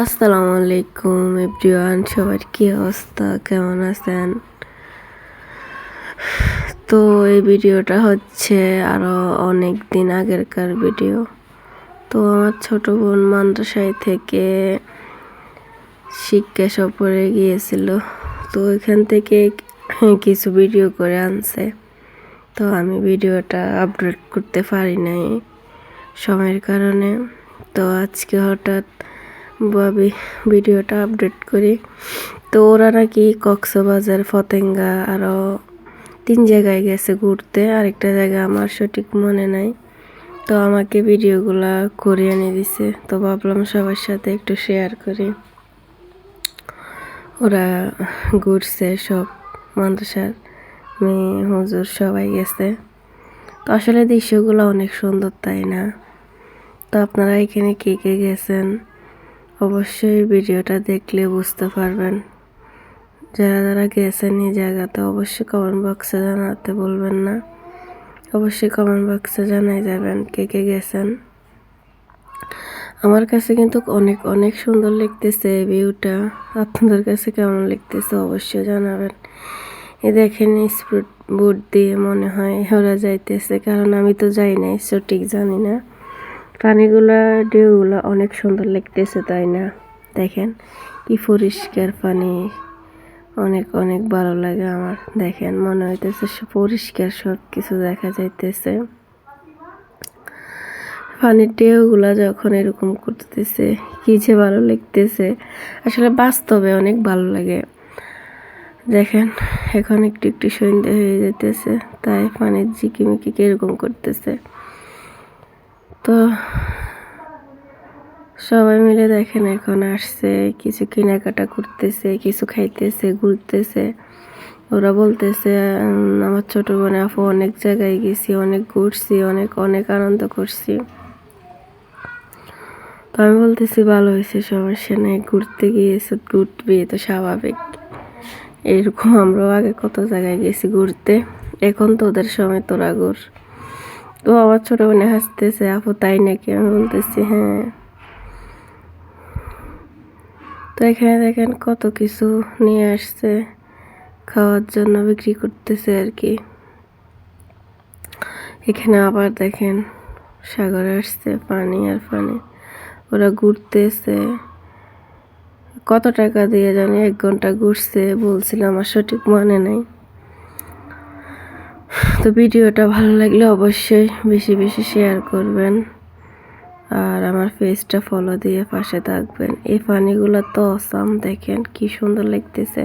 আসসালামু আলাইকুম এভরিওয়ান, সবার কী অবস্থা? কেমন আছেন? তো এই ভিডিওটা হচ্ছে আরও অনেক দিন আগেরকার ভিডিও। তো আমার ছোট বোন মাদ্রাসায় থেকে শিক্ষা সফরে গিয়েছিল। তো এখান থেকে কিছু ভিডিও করে আনছে। তো আমি ভিডিওটা আপলোড করতে পারি নাই সময়ের কারণে। তো আজকে হঠাৎ ভিডিওটা আপডেট করি। তো ওরা নাকি কক্সবাজার, ফতেঙ্গা আরও তিন জায়গায় গেছে ঘুরতে। আরেকটা জায়গা আমার সঠিক মনে নাই। তো আমাকে ভিডিওগুলা করে এনে দিছে। তো ভাবলাম সবার সাথে একটু শেয়ার করি। ওরা ঘুরছে সব মাদ্রাসার মেয়ে, হুজুর সবাই গেছে। তো আসলে দৃশ্যগুলো অনেক সুন্দর, তাই না? তো আপনারা এখানে কে কে গেছেন? অবশ্যই ভিডিওটা দেখলে বুঝতে পারবেন। যারা যারা গেছেন এই জায়গাতে অবশ্যই কমেন্ট বক্সে জানাতে বলবেন না। অবশ্যই কমেন্ট বক্সে জানাই যাবেন কে কে গেছেন। আমার কাছে কিন্তু অনেক অনেক সুন্দর লিখতেছে এই ভিউটা আপনাদের কাছে কেমন লিখতেছে অবশ্যই জানাবেন। এ দেখেন স্পিড বোর্ড দিয়ে মনে হয় ওরা যাইতেছে, কারণ আমি তো যাই নাই, সঠিক জানি না। পানিগুলা, ঢেউগুলো অনেক সুন্দর লাগতেছে, তাই না? দেখেন, কি পরিষ্কার পানি। অনেক অনেক ভালো লাগে আমার। দেখেন, মনে হইতেছে পরিষ্কার সব কিছু দেখা যাইতেছে। পানির ঢেউগুলা যখন এরকম করতেছে, কি যে ভালো লাগতেছে। আসলে বাস্তবে অনেক ভালো লাগে। দেখেন, এখন একটু একটু সন্ধ্যা হয়ে যেতেছে তাই পানির ঝিকিমিকি কীরকম করতেছে। তো সবাই মিলে দেখেন এখন আসছে, কিছু কেনাকাটা করতেছে, কিছু খাইতেছে, ঘুরতেছে। ওরা বলতেছে আমার ছোটো বোনে আপু অনেক জায়গায় গেছি, অনেক ঘুরছি, অনেক অনেক আনন্দ করছি। তো আমি বলতেছি, ভালো হয়েছে সমস্যা নেই ঘুরতে গিয়েছে, ঘুরবে তো স্বাভাবিক। এরকম আমরাও আগে কত জায়গায় গেছি ঘুরতে, এখন তো ওদের সময় তোরা ঘুর। তো আমার ছোটো বোনে হাসতেছে, আপু, তাই নাকি? আমি বলতেছি হ্যাঁ। তো এখানে দেখেন কত কিছু নিয়ে আসছে, খাওয়ার জন্য বিক্রি করতেছে আর কি। এখানে আবার দেখেন সাগরে আসছে পানি আর পানি। ওরা ঘুরতেছে। কত টাকা দিয়ে জানি এক ঘণ্টা ঘুরছে, বলছিলাম আমার সঠিক মনে নেই। তো ভিডিওটা ভালো লাগলে অবশ্যই বেশি বেশি শেয়ার করবেন। আর আমার ফেসটা ফলো দিয়ে পাশে থাকবেন। এই পানিগুলো তো অসাম দেখেন কি সুন্দর লাগতেছে।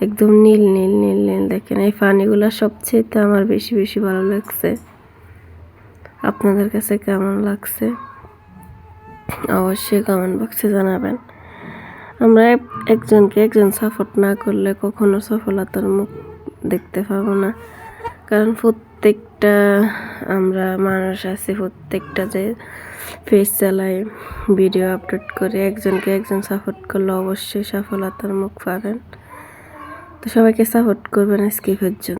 একদম নীল নীল নীল নীল, দেখেন। এই পানিগুলো সবচেয়ে আমার বেশি বেশি ভালো লাগছে। আপনাদের কাছে কেমন লাগছে? অবশ্যই কমেন্ট বক্সে জানাবেন। আমরা একজনকে একজন সাপোর্ট না করলে কখনো সফলতার মুখ দেখতে পাবো না। কারণ প্রত্যেকটা আমরা মানুষ আছি, প্রত্যেকটা যে ফেস চালাই ভিডিও আপলোড করে, একজনকে একজন সাপোর্ট করলে অবশ্যই সফলতার মুখ পাবেন। তো সবাইকে সাপোর্ট করবেন আজকে পর্যন্ত।